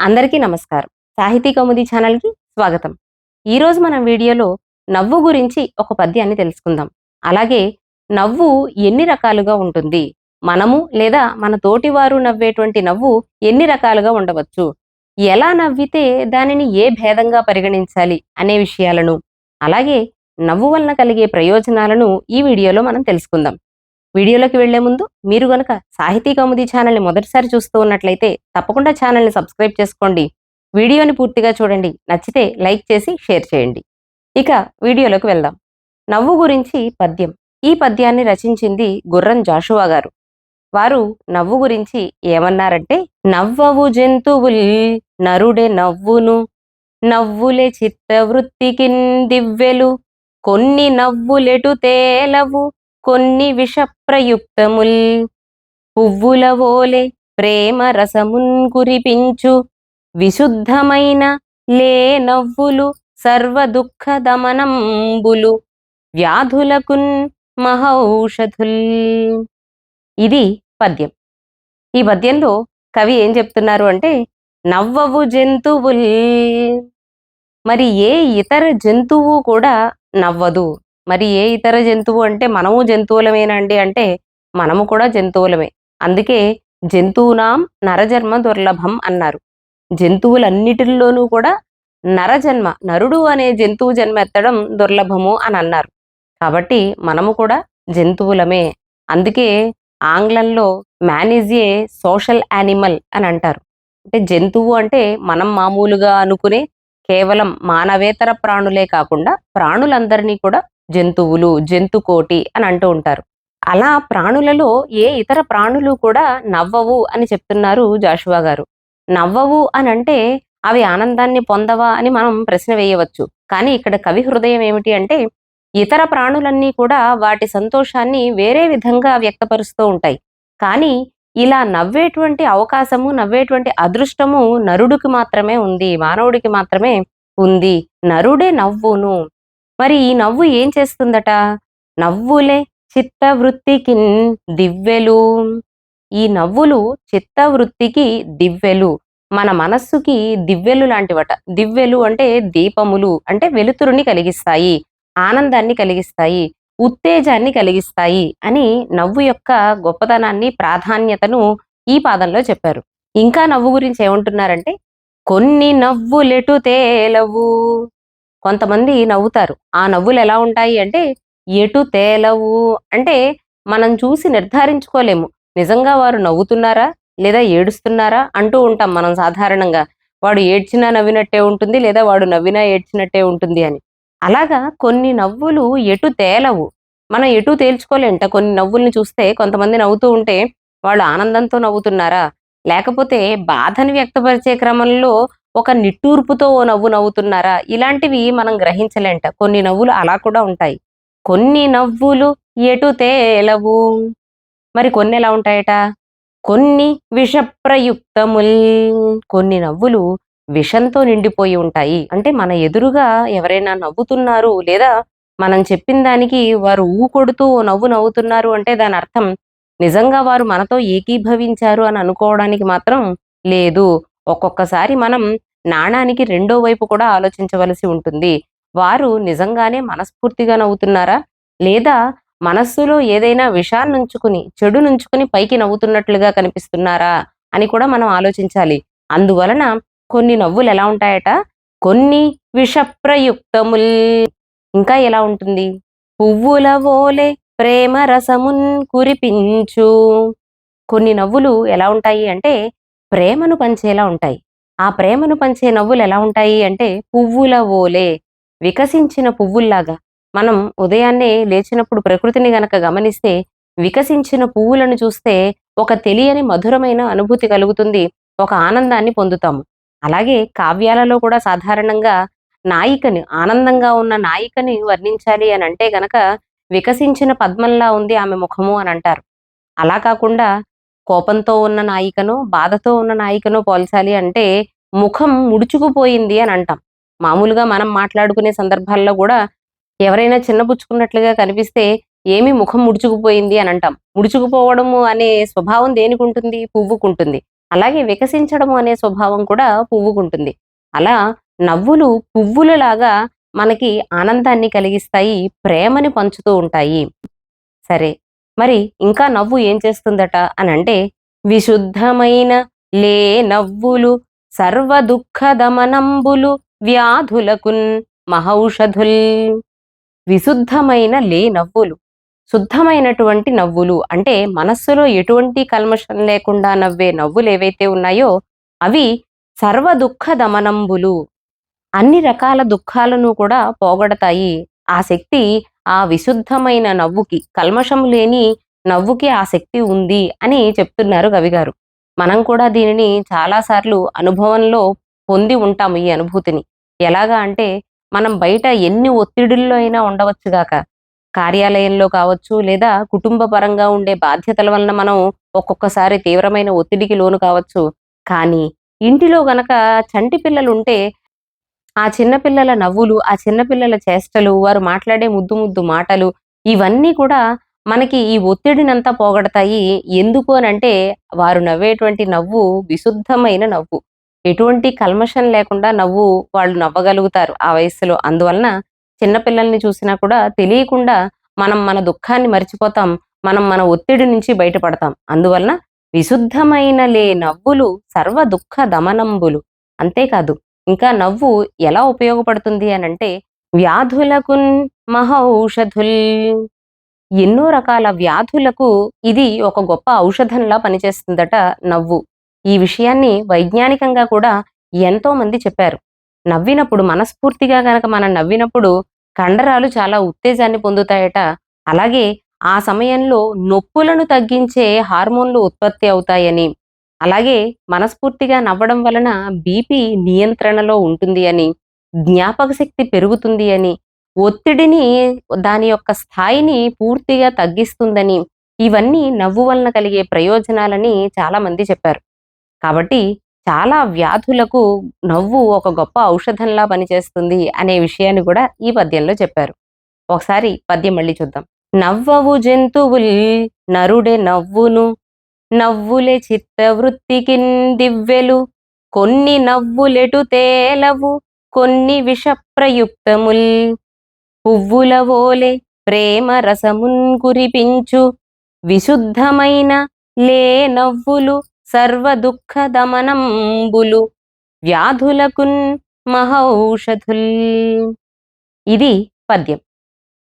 అందరికీ నమస్కారం. సాహితీ కౌముది ఛానల్కి స్వాగతం. ఈరోజు మనం వీడియోలో నవ్వు గురించి ఒక పద్యాన్ని తెలుసుకుందాం. అలాగే నవ్వు ఎన్ని రకాలుగా ఉంటుంది? మనము లేదా మన తోటివారు నవ్వేటువంటి నవ్వు ఎన్ని రకాలుగా ఉండవచ్చు? ఎలా నవ్వితే దానిని ఏ భేదంగా పరిగణించాలి అనే విషయాలను అలాగే నవ్వు వలన కలిగే ప్రయోజనాలను ఈ వీడియోలో మనం తెలుసుకుందాం. వీడియోలోకి వెళ్ళే ముందు మీరు గనక సాహితీ కౌముది ఛానల్ని మొదటిసారి చూస్తూ ఉన్నట్లయితే తప్పకుండా ఛానల్ని సబ్స్క్రైబ్ చేసుకోండి. వీడియోని పూర్తిగా చూడండి. నచ్చితే లైక్ చేసి షేర్ చేయండి. ఇక వీడియోలోకి వెళ్దాం. నవ్వు గురించి పద్యం. ఈ పద్యాన్ని రచించింది గుర్రం జాషువా గారు. వారు నవ్వు గురించి ఏమన్నారంటే నవ్వవు జంతువుల్ నరుడే నవ్వును. నవ్వులే చిత్తవృత్తికిన్ దివ్వెలు. కొన్ని నవ్వులెటు తేలవు. కొన్ని విషప్రయుక్తముల్. పువ్వుల ఓలే ప్రేమ రసమున్ కురిపించు. విశుద్ధమైన లే నవ్వులు సర్వ దుఃఖ దమనంబులు. వ్యాధులకున్ మహౌషధుల్. ఇది పద్యం. ఈ పద్యంలో కవి ఏం చెప్తున్నారు అంటే నవ్వవు జంతువుల్. మరి ఏ ఇతర జంతువు కూడా నవ్వదు. మరి ఏ ఇతర జంతువు అంటే మనము జంతువులమేనండి అంటే మనము కూడా జంతువులమే. అందుకే జంతువునాం నరజన్మ దుర్లభం అన్నారు. జంతువులన్నిటిల్లోనూ కూడా నరజన్మ నరుడు అనే జంతువు జన్మ ఎత్తడం దుర్లభము అని అన్నారు కాబట్టి మనము కూడా జంతువులమే. అందుకే ఆంగ్లంలో man is a social animal అని అంటారు. అంటే జంతువు అంటే మనం మామూలుగా అనుకునే కేవలం మానవేతర ప్రాణులే కాకుండా ప్రాణులందరినీ కూడా జంతువులు జంతుకోటి అని అంటూ ఉంటారు. అలా ప్రాణులలో ఏ ఇతర ప్రాణులు కూడా నవ్వవు అని చెప్తున్నారు జాషువా గారు. నవ్వవు అని అంటే అవి ఆనందాన్ని పొందవా అని మనం ప్రశ్న వేయవచ్చు. కానీ ఇక్కడ కవి హృదయం ఏమిటి అంటే ఇతర ప్రాణులన్నీ కూడా వాటి సంతోషాన్ని వేరే విధంగా వ్యక్తపరుస్తూ ఉంటాయి. కానీ ఇలా నవ్వేటువంటి అవకాశము నవ్వేటువంటి అదృష్టము నరుడికి మాత్రమే ఉంది మానవుడికి మాత్రమే ఉంది. నరుడే నవ్వును. మరి ఈ నవ్వు ఏం చేస్తుందట? నవ్వులే చిత్తవృత్తికి దివ్వెలు. ఈ నవ్వులు చిత్తవృత్తికి దివ్వెలు. మన మనస్సుకి దివ్వెలు లాంటివట. దివ్వెలు అంటే దీపములు అంటే వెలుతురుని కలిగిస్తాయి ఆనందాన్ని కలిగిస్తాయి ఉత్తేజాన్ని కలిగిస్తాయి అని నవ్వు యొక్క గొప్పతనాన్ని ప్రాధాన్యతను ఈ పాదంలో చెప్పారు. ఇంకా నవ్వు గురించి ఏమంటున్నారంటే కొన్ని నవ్వులెటు తేలవు. కొంతమంది నవ్వుతారు. ఆ నవ్వులు ఎలా ఉంటాయి అంటే ఎటు తేలవు? అంటే మనం చూసి నిర్ధారించుకోలేము. నిజంగా వారు నవ్వుతున్నారా? లేదా ఏడుస్తున్నారా? అంటూ ఉంటాం మనం సాధారణంగా. వాడు ఏడ్చినా నవ్వినట్టే ఉంటుంది లేదా వాడు నవ్వినా ఏడ్చినట్టే ఉంటుంది అని. అలాగా కొన్ని నవ్వులు ఎటు తేలవు. మనం ఎటు తేల్చుకోలేంట కొన్ని నవ్వుల్ని చూస్తే కొంతమంది నవ్వుతూ ఉంటే వాళ్ళు ఆనందంతో నవ్వుతున్నారా? లేకపోతే బాధని వ్యక్తపరిచే క్రమంలో ఒక నిట్టూర్పుతో ఓ నవ్వు నవ్వుతున్నారా? ఇలాంటివి మనం గ్రహించలేంట. కొన్ని నవ్వులు అలా కూడా ఉంటాయి. కొన్ని నవ్వులు ఎటు తేలవు. మరి కొన్ని ఎలా ఉంటాయట? కొన్ని విషప్రయుక్తముల్. కొన్ని నవ్వులు విషంతో నిండిపోయి ఉంటాయి. అంటే మన ఎదురుగా ఎవరైనా నవ్వుతున్నారు లేదా మనం చెప్పిన దానికి వారు ఊ కొడుతూ ఓ నవ్వు నవ్వుతున్నారు అంటే దాని అర్థం నిజంగా వారు మనతో ఏకీభవించారు అని అనుకోవడానికి మాత్రం లేదు. ఒక్కొక్కసారి మనం నాణానికి రెండో వైపు కూడా ఆలోచించవలసి ఉంటుంది. వారు నిజంగానే మనస్ఫూర్తిగా నవ్వుతున్నారా? లేదా మనస్సులో ఏదైనా విషాన్ని ఉంచుకుని చెడు నుంచుకుని పైకి నవ్వుతున్నట్లుగా కనిపిస్తున్నారా అని కూడా మనం ఆలోచించాలి. అందువలన కొన్ని నవ్వులు ఎలా ఉంటాయట? కొన్ని విషప్రయుక్తముల్. ఇంకా ఎలా ఉంటుంది? పువ్వుల ఓలే ప్రేమ రసమున్ కురిపించు. కొన్ని నవ్వులు ఎలా ఉంటాయి అంటే ప్రేమను పంచేలా ఉంటాయి. ఆ ప్రేమను పంచే నవ్వులు ఎలా ఉంటాయి అంటే పువ్వుల ఓలే వికసించిన పువ్వుల్లాగా. మనం ఉదయాన్నే లేచినప్పుడు ప్రకృతిని గనక గమనిస్తే వికసించిన పువ్వులను చూస్తే ఒక తెలియని మధురమైన అనుభూతి కలుగుతుంది ఒక ఆనందాన్ని పొందుతాము. అలాగే కావ్యాలలో కూడా సాధారణంగా నాయికని ఆనందంగా ఉన్న నాయికని వర్ణించాలి అని అంటే గనక వికసించిన పద్మంలా ఉంది ఆమె ముఖము అని అంటారు. అలా కాకుండా కోపంతో ఉన్న నాయికను బాధతో ఉన్న నాయికను పోల్చాలి అంటే ముఖం ముడుచుకుపోయింది అని అంటాం. మామూలుగా మనం మాట్లాడుకునే సందర్భాల్లో కూడా ఎవరైనా చిన్నపుచ్చుకున్నట్లుగా కనిపిస్తే ఏమి ముఖం ముడుచుకుపోయింది అని అంటాం. ముడుచుకుపోవడము అనే స్వభావం దేనికి ఉంటుంది పువ్వుకుంటుంది. అలాగే వికసించడము అనే స్వభావం కూడా పువ్వుకుంటుంది. అలా నవ్వులు పువ్వులలాగా మనకి ఆనందాన్ని కలిగిస్తాయి ప్రేమని పంచుతూ ఉంటాయి. సరే. మరి ఇంకా నవ్వు ఏం చేస్తుందట అని అంటే విశుద్ధమైన లే నవ్వులు సర్వ దుఃఖ దమనంబులు వ్యాధులకున్ మహౌషధుల్. విశుద్ధమైన లే నవ్వులు శుద్ధమైనటువంటి నవ్వులు అంటే మనస్సులో ఎటువంటి కల్మషం లేకుండా నవ్వే నవ్వులు ఏవైతే ఉన్నాయో అవి సర్వ దుఃఖ దమనంబులు అన్ని రకాల దుఃఖాలను కూడా పోగొడతాయి. ఆ శక్తి ఆ విశుద్ధమైన నవ్వుకి కల్మషం లేని నవ్వుకి ఆ శక్తి ఉంది అని చెప్తున్నారు కవిగారు మనం కూడా దీనిని చాలాసార్లు అనుభవంలో పొంది ఉంటాము ఈ అనుభూతిని. ఎలాగా అంటే మనం బయట ఎన్ని ఒత్తిడుల్లో అయినా ఉండవచ్చుగాక కార్యాలయంలో కావచ్చు లేదా కుటుంబ పరంగా ఉండే బాధ్యతల వలన మనం ఒక్కొక్కసారి తీవ్రమైన ఒత్తిడికి లోను కావచ్చు. కానీ ఇంటిలో గనక చంటి పిల్లలు ఉంటే ఆ చిన్నపిల్లల నవ్వులు ఆ చిన్నపిల్లల చేష్టలు వారు మాట్లాడే ముద్దు ముద్దు మాటలు ఇవన్నీ కూడా మనకి ఈ ఒత్తిడినంతా పోగొడతాయి. ఎందుకు అని అంటే వారు నవ్వేటువంటి నవ్వు విశుద్ధమైన నవ్వు. ఎటువంటి కల్మషం లేకుండా నవ్వు వాళ్ళు నవ్వగలుగుతారు ఆ వయస్సులో. అందువలన చిన్నపిల్లల్ని చూసినా కూడా తెలియకుండా మనం మన దుఃఖాన్ని మర్చిపోతాం మనం మన ఒత్తిడి నుంచి బయటపడతాం. అందువలన విశుద్ధమైన లే నవ్వులు సర్వ దుఃఖ దమనంబులు. అంతేకాదు ఇంకా నవ్వు ఎలా ఉపయోగపడుతుంది అని అంటే వ్యాధులకు మహౌషధుల్. ఎన్నో రకాల వ్యాధులకు ఇది ఒక గొప్ప ఔషధంలా పనిచేస్తుందట నవ్వు. ఈ విషయాన్ని వైజ్ఞానికంగా కూడా ఎంతో మంది చెప్పారు. నవ్వినప్పుడు మనస్ఫూర్తిగా గనక మనం నవ్వినప్పుడు కండరాలు చాలా ఉత్తేజాన్ని పొందుతాయట. అలాగే ఆ సమయంలో నొప్పులను తగ్గించే హార్మోన్లు ఉత్పత్తి అవుతాయని. అలాగే మనస్ఫూర్తిగా నవ్వడం వలన బీపీ నియంత్రణలో ఉంటుంది అని జ్ఞాపక శక్తి పెరుగుతుంది అని ఒత్తిడిని దాని యొక్క స్థాయిని పూర్తిగా తగ్గిస్తుందని ఇవన్నీ నవ్వు వలన కలిగే ప్రయోజనాలని చాలామంది చెప్పారు. కాబట్టి చాలా వ్యాధులకు నవ్వు ఒక గొప్ప ఔషధంలా పనిచేస్తుంది అనే విషయాన్ని కూడా ఈ పద్యంలో చెప్పారు. ఒకసారి పద్యం మళ్ళీ చూద్దాం. నవ్వవు జంతువుల్ నరుడే నవ్వును నవ్వులే చిత్తవృత్తికి దివ్వెలు కొన్ని నవ్వులెటు తేలవు కొన్ని విషప్రయుక్తముల్. పువ్వుల ఓలే ప్రేమ రసమున్ కురిపించు. విశుద్ధమైన లే నవ్వులు సర్వ దుఃఖ దమనంబులు. వ్యాధులకున్ మహౌషధుల్. ఇది పద్యం.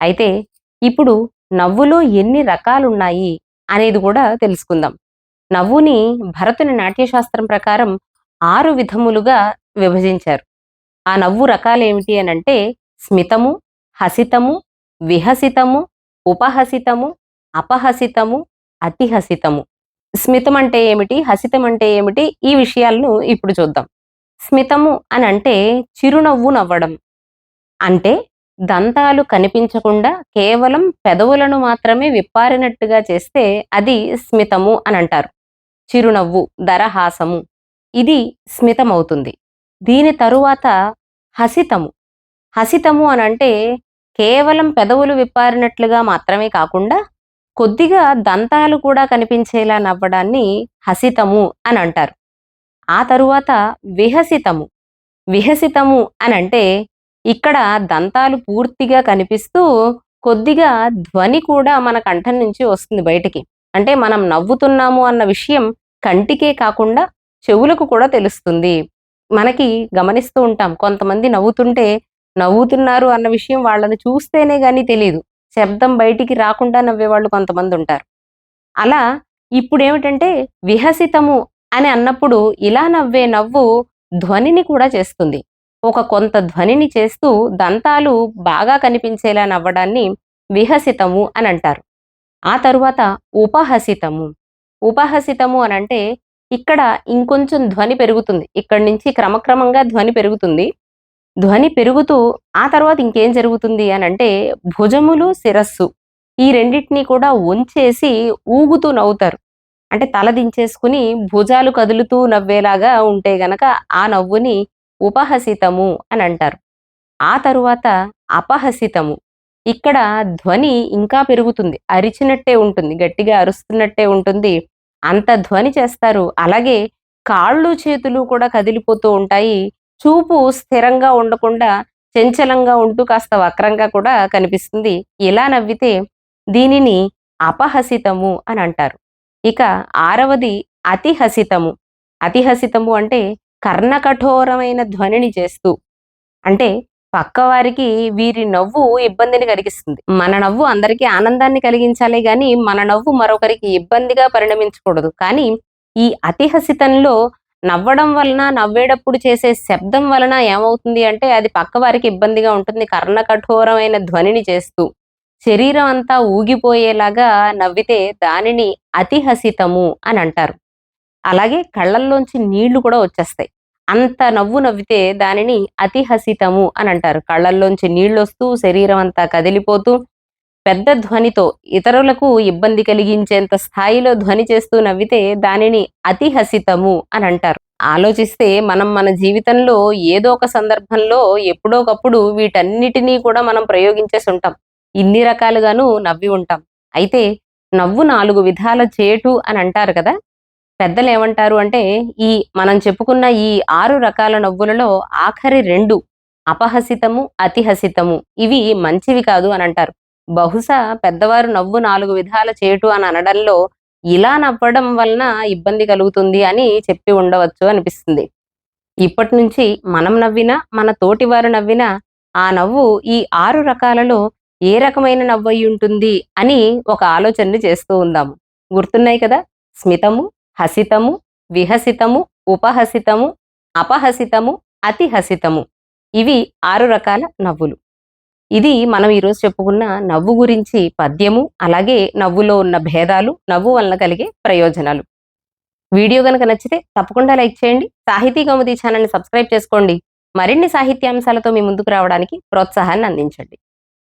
అయితే ఇప్పుడు నవ్వులో ఎన్ని రకాలున్నాయి అనేది కూడా తెలుసుకుందాం. నవ్వుని భరతుని నాట్యశాస్త్రం ప్రకారం ఆరు విధములుగా విభజించారు. ఆ నవ్వు రకాలేమిటి అని అంటే స్మితము హసితము విహసితము ఉపహసితము అపహసితము అతిహసితము. స్మితం అంటే ఏమిటి హసితం అంటే ఏమిటి ఈ విషయాలను ఇప్పుడు చూద్దాం. స్మితము అని అంటే చిరునవ్వు నవ్వడం. అంటే దంతాలు కనిపించకుండా కేవలం పెదవులను మాత్రమే విప్పారినట్టుగా చేస్తే అది స్మితము అని అంటారు చిరునవ్వు దరహాసము ఇది స్మితమవుతుంది. దీని తరువాత హసితము. హసితము అని అంటే కేవలం పెదవులు విప్పారినట్లుగా మాత్రమే కాకుండా కొద్దిగా దంతాలు కూడా కనిపించేలా నవ్వడాన్ని హసితము అని అంటారు ఆ తరువాత విహసితము. విహసితము అని అంటే ఇక్కడ దంతాలు పూర్తిగా కనిపిస్తూ కొద్దిగా ధ్వని కూడా మన కంఠం నుంచి వస్తుంది బయటికి. అంటే మనం నవ్వుతున్నాము అన్న విషయం కంటికే కాకుండా చెవులకు కూడా తెలుస్తుంది. మనకి గమనిస్తూ ఉంటాం. కొంతమంది నవ్వుతుంటే నవ్వుతున్నారు అన్న విషయం వాళ్ళని చూస్తేనే కానీ తెలియదు శబ్దం బయటికి రాకుండా నవ్వేవాళ్ళు కొంతమంది ఉంటారు. అలా ఇప్పుడు ఏమిటంటే విహసితము అని అన్నప్పుడు ఇలా నవ్వే నవ్వు ధ్వనిని కూడా చేస్తుంది. ఒక కొంత ధ్వనిని చేస్తూ దంతాలు బాగా కనిపించేలా నవ్వడాన్ని విహసితము అని అంటారు. ఆ తరువాత ఉపహసితము. ఉపహసితము అని అంటే ఇక్కడ ఇంకొంచెం ధ్వని పెరుగుతుంది. ఇక్కడి నుంచి క్రమక్రమంగా ధ్వని పెరుగుతుంది. ధ్వని పెరుగుతూ ఆ తర్వాత ఇంకేం జరుగుతుంది అని అంటే భుజములు శిరస్సు ఈ రెండింటినీ కూడా వంచేసి ఊగుతూ నవ్వుతారు. అంటే తల దించేసుకుని భుజాలు కదులుతూ నవ్వేలాగా ఉంటే గనక ఆ నవ్వుని ఉపహసితము అని అంటారు. ఆ తరువాత అపహసితము. ఇక్కడ ధ్వని ఇంకా పెరుగుతుంది. అరిచినట్టే ఉంటుంది. గట్టిగా అరుస్తున్నట్టే ఉంటుంది. అంత ధ్వని చేస్తారు. అలాగే కాళ్ళు చేతులు కూడా కదిలిపోతూ ఉంటాయి. చూపు స్థిరంగా ఉండకుండా చంచలంగా ఉంటూ కాస్త వక్రంగా కూడా కనిపిస్తుంది. ఇలా నవ్వితే దీనిని అపహసితము అని అంటారు. ఇక ఆరవది అతిహసితము. అతిహసితము అంటే కర్ణకఠోరమైన ధ్వనిని చేస్తూ. అంటే పక్కవారికి వీరి నవ్వు ఇబ్బందిని కలిగిస్తుంది. మన నవ్వు అందరికీ ఆనందాన్ని కలిగించాలి గాని మన నవ్వు మరొకరికి ఇబ్బందిగా పరిణమించకూడదు. కానీ ఈ అతిహసితంలో నవ్వడం వలన నవ్వేటప్పుడు చేసే శబ్దం వలన ఏమవుతుంది అంటే అది పక్కవారికి ఇబ్బందిగా ఉంటుంది. కర్ణకఠోరమైన ధ్వనిని చేస్తూ శరీరం అంతా ఊగిపోయేలాగా నవ్వితే దానిని అతిహసితము అని అంటారు. అలాగే కళ్ళల్లోంచి నీళ్ళు కూడా వచ్చేస్తాయి. అంత నవ్వు నవ్వితే దానిని అతిహసితము అని అంటారు. కళ్ళల్లోంచి నీళ్ళొస్తూ వస్తూ శరీరం అంతా కదిలిపోతూ పెద్ద ధ్వనితో ఇతరులకు ఇబ్బంది కలిగించేంత స్థాయిలో ధ్వని చేస్తూ నవ్వితే దానిని అతిహసితము అని అంటారు. ఆలోచిస్తే మనం మన జీవితంలో ఏదో ఒక సందర్భంలో ఎప్పుడోకప్పుడు వీటన్నిటినీ కూడా మనం ప్రయోగించేసి ఉంటాం. ఇన్ని రకాలుగాను నవ్వి ఉంటాం. అయితే నవ్వు నాలుగు విధాల చేటు అని అంటారు కదా? పెద్దలు ఏమంటారు అంటే ఈ మనం చెప్పుకున్న ఈ ఆరు రకాల నవ్వులలో ఆఖరి రెండు అపహసితము అతిహసితము. ఇవి మంచివి కాదు అని అంటారు. బహుశా పెద్దవారు నవ్వు నాలుగు విధాల చేటు అని అనడంలో ఇలా నవ్వడం వలన ఇబ్బంది కలుగుతుంది అని చెప్పి ఉండవచ్చు అనిపిస్తుంది. ఇప్పటి నుంచి మనం నవ్వినా మన తోటి వారు నవ్వినా ఆ నవ్వు ఈ ఆరు రకాలలో ఏ రకమైన నవ్వు ఉంటుంది అని ఒక ఆలోచనని చేస్తూ ఉందాము. గుర్తున్నాయి కదా? స్మితము హసితము విహసితము ఉపహసితము అపహసితము అతిహసితము. ఇవి ఆరు రకాల నవ్వులు. ఇది మనం ఈరోజు చెప్పుకున్న నవ్వు గురించి పద్యము అలాగే నవ్వులో ఉన్న భేదాలు నవ్వు వలన కలిగే ప్రయోజనాలు. వీడియో కనుక నచ్చితే తప్పకుండా లైక్ చేయండి సాహితీ కౌముది ఛానల్ని సబ్స్క్రైబ్ చేసుకోండి. మరిన్ని సాహిత్యాంశాలతో మీ ముందుకు రావడానికి ప్రోత్సాహాన్ని అందించండి.